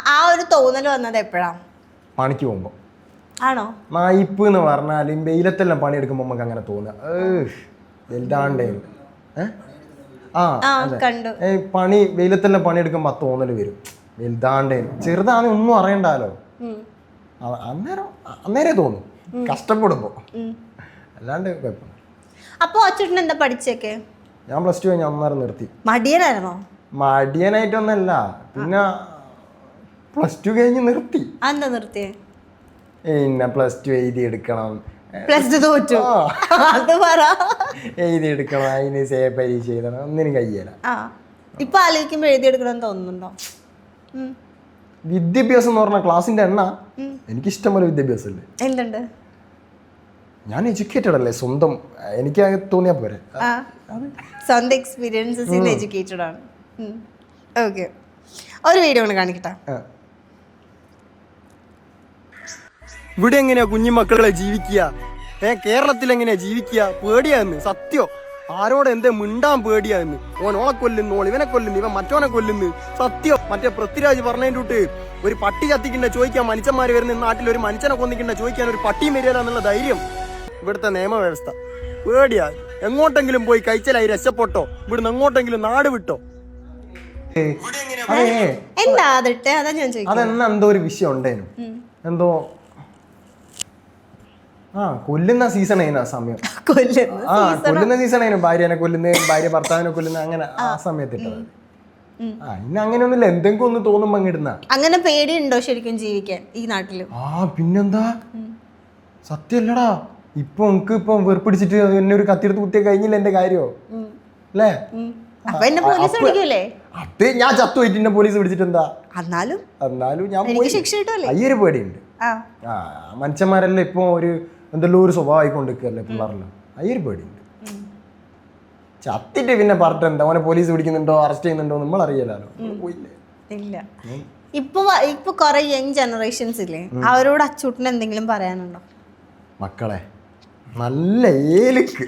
ആ- ഒരു തോന്നൽ വന്നത് എപ്പോഴാ? പണിക്ക് പോകുമ്പോൾ ആണോ? മായിപ്പ് എന്ന് പറഞ്ഞാൽ വെയിലത്തെല്ലാം പണിയെടുക്കുമ്പോൾ നമുക്ക് അങ്ങനെ തോന്നുക ആ പണി വെയിലത്തെല്ലാം പണിയെടുക്കുമ്പോൾ ആ തോന്നൽ വരും. വലുതാണ്ടേ. ചെറുതാണ് ഒന്നും അറിയണ്ടാലോ? അന്നേരം അന്നേരേ തോന്നും. കഷ്ടപ്പെടുമ്പോൾ ഉം. അല്ലാണ്ട് കുഴപ്പമില്ല. അപ്പൊ അച്ഛൻ എന്താ പഠിച്ചേക്കെ? ഞാൻ പ്ലസ് ടു കഴിഞ്ഞ് അന്നേരം നിർത്തി. മടിയനായിരുന്നോ? മടിയനായിട്ടൊന്നല്ല. പിന്നെ പ്ലസ് ടു കഴിഞ്ഞ് നിർത്തി. എന്താ നിർത്തിയേ? പിന്നെ പ്ലസ് ടു എഴുതി എടുക്കണം. പ്ലസ് ടു തോറ്റു. അത് പറ. എഴുതി എടുക്കണം. അതിന് സേ പരീക്ഷ എഴുതണം. ഒന്നിനും കഴിയല ആ. ഇപ്പൊ ആലോചിക്കുമ്പോ എഴുതിയെടുക്കണം തോന്നുന്നുണ്ടോ? വിദ്യാഭ്യാസം എന്ന് പറഞ്ഞ ക്ലാസ്സിന്റെ എണ്ണ എനിക്ക് ഇഷ്ടംപോലെ വിദ്യാഭ്യാസം അല്ലേ എന്തുണ്ട്? ഞാൻ എഡ്യൂക്കേറ്റഡ് അല്ലേ? സ്വന്തം എനിക്ക് തോന്നിയാൽ തോന്നിയാ പോരെ. സ്വന്തം എക്സ്പീരിയൻസസ് എഡ്യൂക്കേറ്റഡ് ആണ്. ഓക്കെ ഒരു വീഡിയോ ഒന്ന് കാണിക്കട്ടെ. ഇവിടെ എങ്ങനെയാ കുഞ്ഞു മക്കളെ ജീവിക്കുക? ഏ കേരളത്തിൽ എങ്ങനെയാ ജീവിക്കുക? പേടിയാന്ന് സത്യോ. ആരോട് എന്തേ മിണ്ടാൻ പേടിയാന്ന്? ഓൻ ഓളെ കൊല്ലുന്നു ഓൾ ഇവനെ കൊല്ലുന്നു ഇവൻ മറ്റോനെ കൊല്ലുന്നു. സത്യം. മറ്റേ പൃഥ്വിരാജ് പറഞ്ഞതിന്റെ ഒരു പട്ടി ചത്തിക്കണ്ട ചോദിക്കാൻ മനുഷ്യന്മാർ വരുന്ന നാട്ടിൽ ഒരു മനുഷ്യനെ കൊന്നിക്കണ്ട ചോദിക്കാൻ ഒരു പട്ടിയും വരിക എന്നുള്ള ധൈര്യം. ഇവിടുത്തെ നിയമവ്യവസ്ഥ. പേടിയാ. എങ്ങോട്ടെങ്കിലും പോയി കഴിച്ചലായി രക്ഷപ്പെട്ടോ? ഇവിടുന്ന് എങ്ങോട്ടെങ്കിലും നാട് വിട്ടോ? എന്താ അതിട്ടെ? അതാ ഞാൻ അതെന്നാ എന്തോ ഒരു വിഷയം ഉണ്ടേനു. എന്തോ? ആ കൊല്ലുന്ന സീസൺ ആയിരുന്നു ആ സമയം? [laughs] കൊല്ലുന്നു ആ കൊല്ലുന്ന സീസൺ ആയിരുന്നു ഭാര്യനെ കൊല്ലുന്ന ഭാര്യ ഭർത്താവിനെ കൊല്ലുന്ന അങ്ങനെ ആ സമയത്ത് ഇട്ടത് ആ ഇന്ന് അങ്ങനെയൊന്നുമില്ല. എന്തെങ്കിലും ഒന്ന് തോന്നുമ്പോ അങ്ങിടുന്ന അങ്ങനെ പേടിയുണ്ടോ ശരിക്കും ജീവിക്കാൻ ഈ നാട്ടിൽ? ആ പിന്നെന്താ? സത്യല്ലടാ ഇപ്പൊ എനിക്ക് ഇപ്പൊ വെറുപ്പിടിച്ചിട്ട് എന്നെ ഒരു കത്തിയെടുത്ത് കുത്തിയ കഴിഞ്ഞില്ല എന്റെ കാര്യോ? അല്ലേ? ഉം. അപ്പൊ എന്നെ പോലീസ് പിടിക്കൂലേ അത് ഞാൻ ചത്തു പോയിട്ട് എന്നെ പോലീസ് പിടിച്ചിട്ട് എന്താ എന്നാലും എന്നാലും ഞാൻ എനിക്ക് പോയി. ശിക്ഷ കിട്ടുമല്ലേ അയ്യൊരു പേടിയുണ്ട്. ആ. ആ മനുഷ്യന്മാരെല്ലാം ഇപ്പൊ ഒരു എന്തെല്ലോ ഒരു സ്വഭാവമായി കൊണ്ടിരിക്കല്ലേ പിള്ളേരെല്ലാം? അയ്യൊരു പേടിയുണ്ട്. ചത്തിട്ട് പിന്നെ പറഞ്ഞിട്ട് എന്താ? അവനെ പോലീസ് പിടിക്കുന്നുണ്ടോ അറസ്റ്റ് ചെയ്യുന്നുണ്ടോ? നമ്മൾ അറിയാലോ പോയില്ലേ ഇല്ല. ഇപ്പൊ ഇപ്പൊ കൊറേ യങ് ജനറേഷൻസ് ഇല്ലേ അവരോട് അച്ചൂട്ടിന് എന്തെങ്കിലും പറയാനുണ്ടോ? മക്കളെ നല്ല ഏലിക്ക്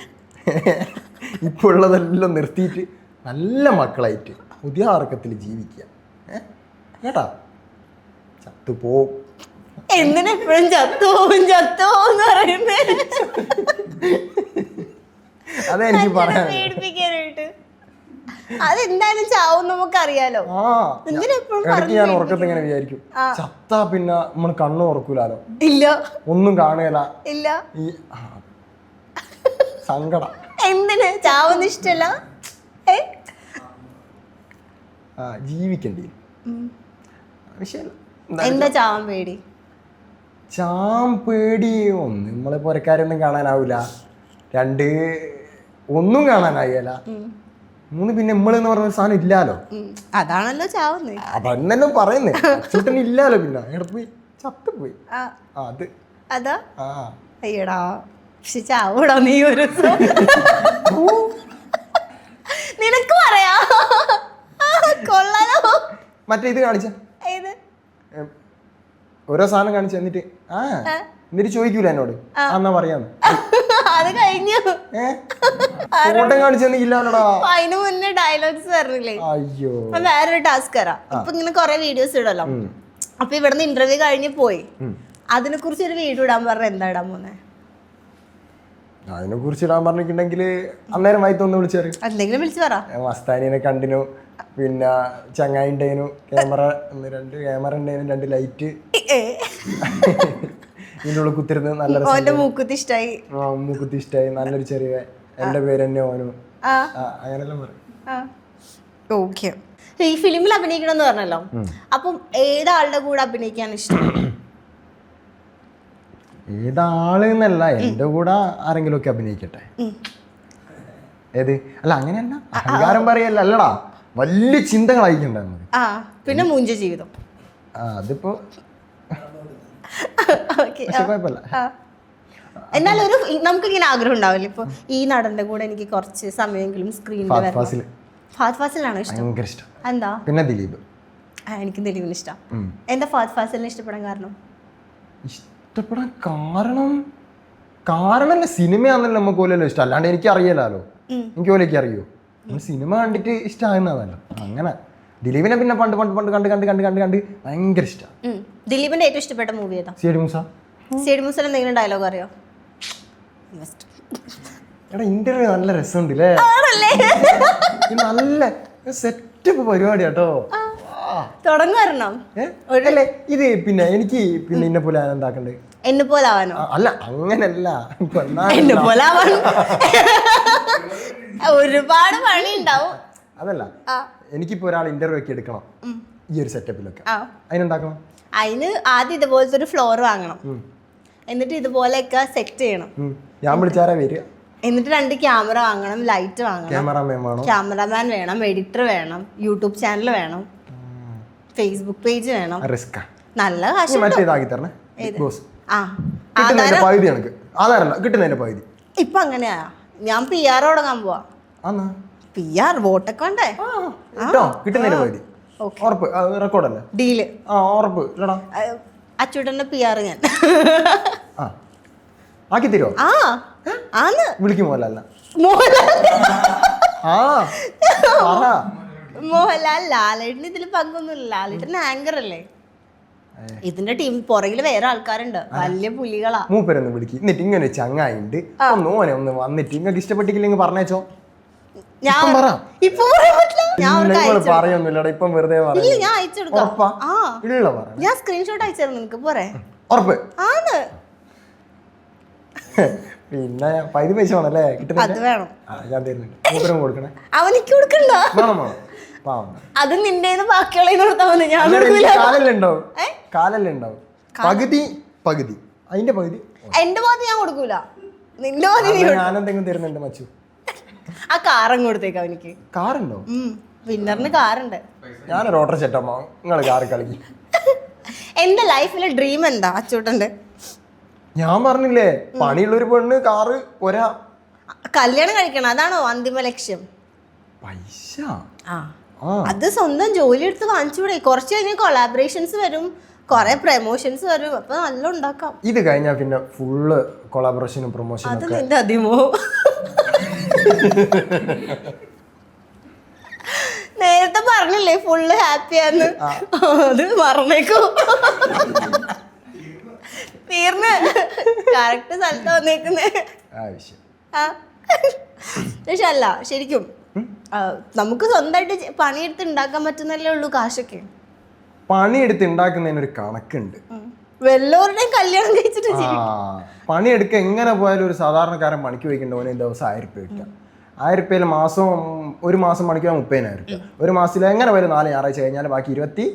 ഇപ്പോൾ ഉള്ളതെല്ലാം നിർത്തിയിട്ട് നല്ല മക്കളായിട്ട് പുതിയ ആർക്കത്തിൽ ജീവിക്കുക? കേട്ടാ? ചത്തുപോവും. എന്തിനെപ്പോഴും ചത്തുപോകും ചത്തുപോകും പറയുന്നേ. അതാ എനിക്ക് പറയാൻ പേടിപ്പിക്കാനായിട്ട്. അതെന്തായാലും ചാവും നമുക്കറിയാലോ. ഞാൻ ഉറക്കത്തെ ഇങ്ങനെ വിചാരിക്കും. ചത്താ പിന്നെ നമ്മൾ കണ്ണു ഉറക്കൂലാലോ ഇല്ല. ഒന്നും കാണുകയില്ല ഇല്ല. സങ്കടം. എന്തിന്? ചാവുന്ന ആ ജീവിക്കേണ്ടി. എന്താ ചാവാൻ പേടി? ചാം പേടി ഒന്ന് നമ്മളെ പുരക്കാരൊന്നും കാണാനാവില്ല രണ്ട് ഒന്നും കാണാനായില്ല. മൂന്ന് പിന്നെ നമ്മൾ എന്ന് പറഞ്ഞ സാധനം ഇല്ലാലോ? അതാണല്ലോ ചാവുന്നത് അതന്നെ പറയുന്നേ? അച്ചൂട്ടൻ ഇല്ലാലോ പിന്നെ? എവിടെ പോയി ചത്തുപോയി. അത്. അതാ? അയ്യടാ. പക്ഷെ ചാവൂടാ നീ ഒരു. നിനക്ക് പറയാ. കൊള്ളാലോ. മറ്റേ ഇത് കാണിച്ച. ഓരോ സാധനം കാണിച്ചു എന്നിട്ട് ആ എന്നിട്ട് ചോദിക്കൂല എന്നോട്. എന്നാ പറയാന്ന് അത് കഴിഞ്ഞു. ഫോട്ടോ കാണിച്ചെന്ന് ഇല്ലാലോടാ അപ്പൊ അതിന് മുന്നേ ഡയലോഗ്സ് പറഞ്ഞില്ലേ അയ്യോ. വേറൊരു ടാസ്ക് തരാം. ഇപ്പൊ ഇങ്ങനെ കൊറേ വീഡിയോസ് ഇടല്ലോ. അപ്പൊ ഇവിടുന്ന് ഇന്റർവ്യൂ കഴിഞ്ഞ് പോയി. അതിനെ കുറിച്ച് ഒരു വീഡിയോ ഇടാൻ പറഞ്ഞ എന്താ ഇടാൻ പോന്നെ? അതിനെ കുറിച്ച് ഇടാൻ പറഞ്ഞിട്ടുണ്ടെങ്കിൽ അന്നേരം വിളിച്ചേര് എന്തെങ്കിലും വിളിച്ചു പറ. മസ്താനിനെ കണ്ടിനു പിന്നെ ചങ്ങായി ഉണ്ടായിരുന്നു ക്യാമറ രണ്ട് ക്യാമറ ഉണ്ടായിരുന്നു രണ്ട് ലൈറ്റ് ഇതിന്റെ ഉള്ളിൽ കുത്തിരുന്ന് നല്ല മൂക്കുത്തി ഇഷ്ടായി. ആ, മൂക്കുത്തി ഇഷ്ടായി. നല്ലൊരു ചെറിയ എന്റെ പേര് തന്നെ ഓനു അങ്ങനെല്ലാം പറയും. ഓക്കെ. ഈ ഫിലിമിൽ അഭിനയിക്കണം എന്ന് പറഞ്ഞല്ലോ. അപ്പം ഏതാളുടെ കൂടെ അഭിനയിക്കാൻ ഇഷ്ടം? ഏതാൾ എന്നല്ല എന്റെ കൂടെ ആരെങ്കിലും ഒക്കെ അഭിനയിക്കട്ടെ ഏത്? അല്ല അങ്ങനെയല്ല. അഹങ്കാരം പറയല്ല അല്ലടാ. വലിയ ചിന്തകളായിക്കണ്ടേ നമുക്ക്. പിന്നെ മൂഞ്ച ജീവിതം. ആ അതിപ്പോ ഓക്കെ പക്ഷെ കുഴപ്പമില്ല. എന്നാൽ ഒരു നമുക്ക് ഇങ്ങനെ ആഗ്രഹം ഉണ്ടാവില്ല? ഇപ്പൊ ഈ നടന്റെ കൂടെ എനിക്ക് കുറച്ച് സമയമെങ്കിലും സ്ക്രീനിൽ ഫാസിലാണോ ഇഷ്ടം? എന്താ? പിന്നെ ദിലീപ്. എനിക്ക് ദിലീപിന് ഇഷ്ടം. എന്താ ഫാസിലിനെ ഇഷ്ടപ്പെടാൻ കാരണം? ഇഷ്ടപ്പെടാൻ കാരണം? കാരണം സിനിമയാണെന്നല്ലോ നമുക്ക് പോലെയല്ലോ ഇഷ്ടം. അല്ലാണ്ട് എനിക്ക് അറിയാലോ എനിക്ക് പോലെയൊക്കെ അറിയോ? സിനിമ കണ്ടിട്ട് ഇഷ്ടമാകുന്നതല്ലോ അങ്ങനെ. ദിലീപിനെ പിന്നെ പണ്ട് പണ്ട് പണ്ട് കണ്ട് കണ്ട് കണ്ട് കണ്ട് കണ്ട് ഭയങ്കര ഇഷ്ടമാണ് ദിലീപിന്റെ ഏറ്റവും ഇഷ്ടപ്പെട്ട മൂവി ഏതാ? CID Moosa. സേഡ് മൂസ എന്തെങ്കിലും ഡയലോഗ് അറിയോ? എടാ ഇന്റർവ്യൂ നല്ല രസമുണ്ട് അല്ലേ നല്ല സെറ്റപ്പ് പരിപാടി കേട്ടോ തുടങ്ങുവരണം? അല്ലേ? ഇത് പിന്നെ എനിക്ക് പിന്നെ ഇന്നെ പോലെ ആനന്ദാക്കണ്ട് എന്നെ പോലെ ആവാനോ അല്ല അങ്ങനല്ല. എന്നെ പോലെ ആവാനോ ഒരുപാട് പണി ഉണ്ടാവും അതല്ല എനിക്കിപ്പോ ഒരാൾ ഇന്റർവ്യൂ ഒക്കെ എടുക്കണം. ഈ ഒരു സെറ്റപ്പിലൊക്കെ അതിനെന്താക്കണം? അതിന് ആദ്യം ഇതുപോലത്തെ ഒരു ഫ്ലോർ വാങ്ങണം. എന്നിട്ട് ഇതുപോലെയൊക്കെ സെറ്റ് ചെയ്യണം. ഞാൻ വിളിച്ചാരാ വരിക? എന്നിട്ട് രണ്ട് ക്യാമറ വാങ്ങണം ലൈറ്റ് വാങ്ങണം. ക്യാമറാമാൻ വേണോ? ക്യാമറാമാൻ വേണം എഡിറ്റർ വേണം യൂട്യൂബ് ചാനൽ വേണം. ഫേസ്ബുക്ക് പേജ് വേണം? റിസ്ക് നല്ല കാശ് മറ്റേ ഇതാക്കി തരണേ. ബിഗ് ബോസ് ആ കിട്ടുന്നതിന്റെ ആധാരം? പകുതി എനിക്ക്. ആധാരല്ല കിട്ടുന്നതിന്റെ പകുതി. ഇപ്പൊ അങ്ങനെയാ? ഞാൻ പി ആർ തുടങ്ങാൻ പോവാ. പി ആർ വോട്ടൊക്കെ ഉണ്ടേ കേട്ടോ? കിട്ടുന്നതിന്റെ പകുതി. ഉറപ്പ്. റെക്കോർഡല്ലേ ഡീൽ ആ ഉറപ്പ്. ഇല്ലടാ. അച്ചൂട്ടന്റെ പി ആർ ഞാൻ. ആക്കി തരുമോ ആ ആന്ന്. വിളിക്കും അല്ല മോഹൻലാൽ. ആ മോഹൻലാൽ ലാലേട്ടന് ഇതിൽ പങ്കൊന്നുമില്ല. ലാലേട്ടൻ ആങ്കർ അല്ലേ ഇതിന്റെ ടീം പുറകിൽ വേറെ ആൾക്കാരുണ്ട്. വലിയ പുലികളാ. മൂപ്പരൊന്ന് വിളിക്കും. എന്നിട്ട് ഇങ്ങനെ ചങ്ങായിണ്ട്. ഒന്ന് ഓനെ ഒന്ന് വന്നിട്ട് നിങ്ങൾക്ക് ഇഷ്ടപ്പെട്ടില്ലെങ്കിൽ പറഞ്ഞേച്ചോ. ഞാൻ ഇപ്പം പറയൊന്നുമില്ലടാ. വെറുതെ ഞാൻ അയച്ചു കൊടുക്കാം. ഞാൻ സ്ക്രീൻഷോട്ട് അയച്ചായിരുന്നു നിനക്ക്. പോരെ. ഉറപ്പ്. ആന്ന് [laughs] പിന്നെ പൈതി പൈസ വേണല്ലേ അത് വേണം. ഞാൻ തരുന്നുണ്ട്. മൂപ്പരും കൊടുക്കണേ. അവനിക്ക് കൊടുക്കണ്ട. വേണം വേണം. പാവം അത് നിന്റേന്ന് ബാക്കിയുള്ള കൊടുത്താൽ ഞാൻ അല്ല, കൊടുക്കില്ല കാലല്ലേ ഉണ്ടാവും കാലല്ലേ ഉണ്ടാവും പകുതി പകുതി. അതിന്റെ പകുതി? എന്റെ പകുതി ഞാൻ കൊടുക്കൂല. നിന്റെ പകുതി എന്തെങ്കിലും തരുന്നുണ്ട് മച്ചു? ആ കാറും കൊടുത്തേക്ക് അവനിക്ക്. കാറുണ്ടോ? വിന്നറിന് കാറുണ്ട്. ഞാനൊരു ഓട്ടർ ചെറ്റമ്മ നിങ്ങൾ കാറ് കളിക്കും. എന്റെ ലൈഫിലെ ഡ്രീം എന്താ അച്ചൂട്ടന്റെ? ഞാൻ പറഞ്ഞില്ലേ പണിയുള്ള ഒരു പെണ്ണ് കാറ് ഒരാ. കല്യാണം കഴിക്കണം. അതാണോ അന്തിമ ലക്ഷ്യം? പൈസ? ആ. അത് സ്വന്തം ജോലി എടുത്ത് വാങ്ങിച്ചുകൂടെ കുറച്ച് കഴിഞ്ഞ് കൊളാബറേഷൻസ് വരും. കുറെ പ്രൊമോഷൻസ് വരും. അപ്പൊ നല്ല ഉണ്ടാക്കാം. ഇത് കഴിഞ്ഞാൽ പിന്നെ ഫുള്ള് കൊളാബറേഷനും പ്രൊമോഷനും അത് നിന്റെ അതിമോ? നേരത്തെ പറഞ്ഞില്ലേ ഫുള്ള് ഹാപ്പിയാന്ന് അത് മറന്നേക്കോ. തീർന്ന്. കറക്റ്റ് സ്ഥലത്ത് വന്നേക്കുന്നേ. പക്ഷെ അല്ല ശരിക്കും. നമുക്ക് സ്വന്തമായിട്ട് പണിയെടുത്ത് ഉണ്ടാക്കാൻ പറ്റുന്നല്ലേ ഉള്ളൂ കാശൊക്കെ. പണിയെടുത്ത് ഉണ്ടാക്കുന്നതിനൊരു കണക്കുണ്ട്. വല്ലവരുടെയും കല്യാണം കഴിച്ചിട്ട് പണിയെടുക്ക എങ്ങനെ പോയാലും ഒരു സാധാരണക്കാരൻ പണിക്ക് വയ്ക്കേണ്ട ഓനെ ദിവസം ആയിരം രൂപ കിട്ടുക. ആയിരം രൂപയിൽ മാസം ഒരു മാസം പണിക്ക് പോയാൽ മുപ്പതിനായിരം രൂപ. ഒരു മാസത്തിൽ എങ്ങനെ പോയാലും നാല് ഞായറാഴ്ച കഴിഞ്ഞാൽ ബാക്കി ഇരുപത്തി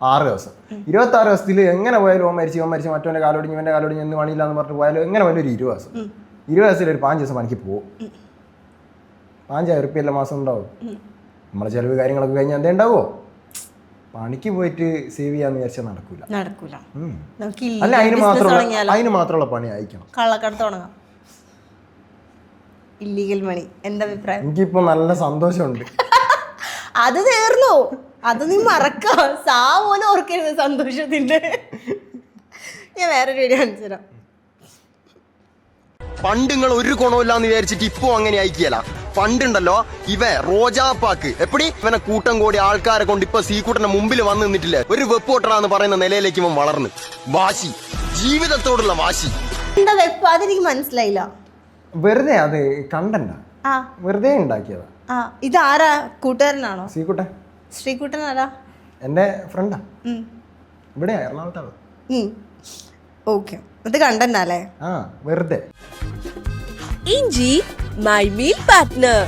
ആറ് ദിവസം. ഇരുപത്തി ആറ് ദിവസത്തിൽ എങ്ങനെ പോയാലും ഓൻ മരിച്ചു ഓൻ മരിച്ച് മറ്റവന്റെ കാലോടിഞ്ഞ് ഇവന്റെ കാലോടിഞ്ഞ് എന്ന് പണിയില്ലാന്ന് പറഞ്ഞിട്ട് പോയാലും എങ്ങനെ പോയാലും ഒരു ഇരുപത് ദിവസം. ഇരുപത് ദിവസത്തിൽ ഒരു പാഞ്ച് ദിവസം പണിക്ക് പോകും. പാഞ്ചായിരം ഉറുപ്പ്യ എല്ലാ മാസം ഉണ്ടാവും. നമ്മളെ ചെലവ് കാര്യങ്ങളൊക്കെ കഴിഞ്ഞാൽ എന്തേ ഉണ്ടാവോ? പണിക്ക് പോയിട്ട് സേവ് ചെയ്യാന്ന് വിചാരിച്ചാൽ നടക്കൂല. അല്ല അതിന് മാത്രമുള്ള അതിന് മാത്രമുള്ള പണി അയക്കണം കള്ളക്കടത്ത് തുടങ്ങാം. ഇല്ലീഗൽ മണി എന്താ അഭിപ്രായം? എനിക്കിപ്പോ നല്ല സന്തോഷമുണ്ട്. [laughs] അത് തീർന്നു. അത് നീ മറക്കാം. സാ പോലും ഓർക്കരുത് സന്തോഷത്തിന്റെ ഞാൻ വേറൊരു വീഡിയോ കാണിച്ചു തരാം. പണ്ട് നിങ്ങൾ ഒരു ഗുണമില്ലാന്ന് വിചാരിച്ചിട്ട് ഇപ്പൊ അങ്ങനെ അയക്കിയല്ല പണ്ടുണ്ടല്ലോ ഇവ റോജാപ്പാക്ക് എപ്പടി? ഇവനെ കൂട്ടം കൂടി ആൾക്കാരെ കൊണ്ട് ഇപ്പൊ സീക്കൂട്ടന്റെ മുമ്പിൽ വന്ന് നിന്നിട്ടില്ലേ? ഒരു വെപ്പോട്ടറാന്ന് പറയുന്ന നിലയിലേക്ക് ഇവൻ വളർന്ന്. വാശി. ജീവിതത്തോടുള്ള വാശി. എന്താ വെപ്പ്? അതെനിക്ക് മനസ്സിലായില്ല. വെറുതെ അത് കണ്ടണ്ട ആ? വെറുതെ ഉണ്ടാക്കിയതാ? ആ. ഇതാരാ കൂട്ടുകാരനാണോ? സീക്കൂട്ടൻ ശ്രീകുട്ടൻ ആരാ? എന്റെ ഫ്രണ്ടാ ഉം. ഇവിടെ എറണാകുളത്താണ്. ഉം. ഓക്കെ. ഇത് കണ്ടല്ലേ ആ വെറുതെ. ഇഞ്ചി മൈ മീൽ പാർട്ട്ണർ